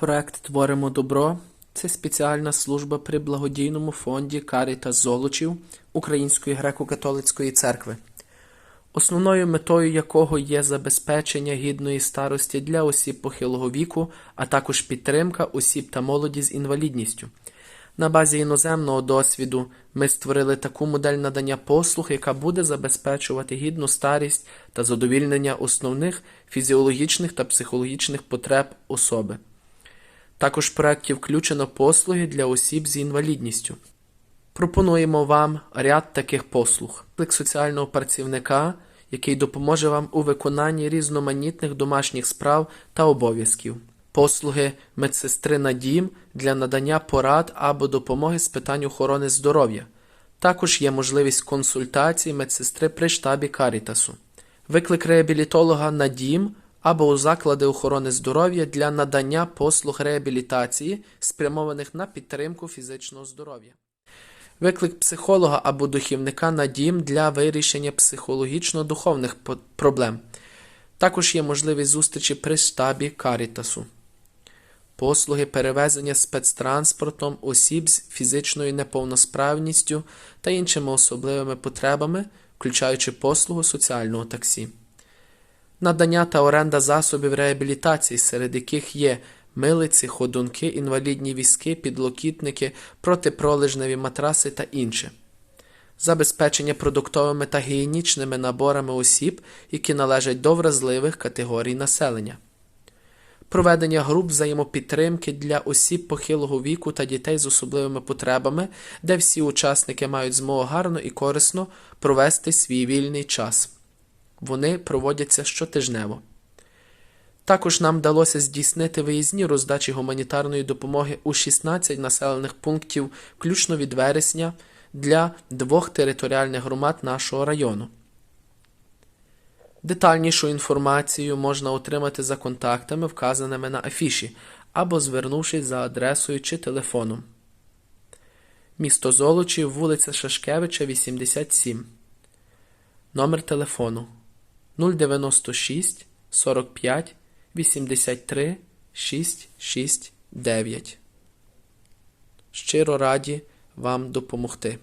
Проект Творимо добро це спеціальна служба при благодійному фонді Карітас Золочів Української греко-католицької церкви, основною метою якого є забезпечення гідної старості для осіб похилого віку, а також підтримка осіб та молоді з інвалідністю. На базі іноземного досвіду ми створили таку модель надання послуг, яка буде забезпечувати гідну старість та задовільнення основних фізіологічних та психологічних потреб особи. Також в проєкті включено послуги для осіб з інвалідністю. Пропонуємо вам ряд таких послуг: клик соціального працівника, який допоможе вам у виконанні різноманітних домашніх справ та обов'язків, послуги медсестри на дім для надання порад або допомоги з питань охорони здоров'я. Також є можливість консультацій медсестри при штабі Карітасу, виклик реабілітолога на дім або у заклади охорони здоров'я для надання послуг реабілітації, спрямованих на підтримку фізичного здоров'я. Виклик психолога або духівника на дім для вирішення психологічно-духовних проблем. Також є можливість зустрічі при штабі Карітасу. Послуги перевезення спецтранспортом осіб з фізичною неповносправністю та іншими особливими потребами, включаючи послугу соціального таксі. Надання та оренда засобів реабілітації, серед яких є милиці, ходунки, інвалідні візки, підлокітники, протипролежневі матраси та інше. Забезпечення продуктовими та гігієнічними наборами осіб, які належать до вразливих категорій населення. Проведення груп взаємопідтримки для осіб похилого віку та дітей з особливими потребами, де всі учасники мають змогу гарно і корисно провести свій вільний час. Вони проводяться щотижнево. Також нам вдалося здійснити виїзні роздачі гуманітарної допомоги у 16 населених пунктів, включно від вересня, для двох територіальних громад нашого району. Детальнішу інформацію можна отримати за контактами, вказаними на афіші, або звернувшись за адресою чи телефоном. Місто Золочів, вулиця Шашкевича, 87. Номер телефону 096 45 83 669. Щиро раді вам допомогти.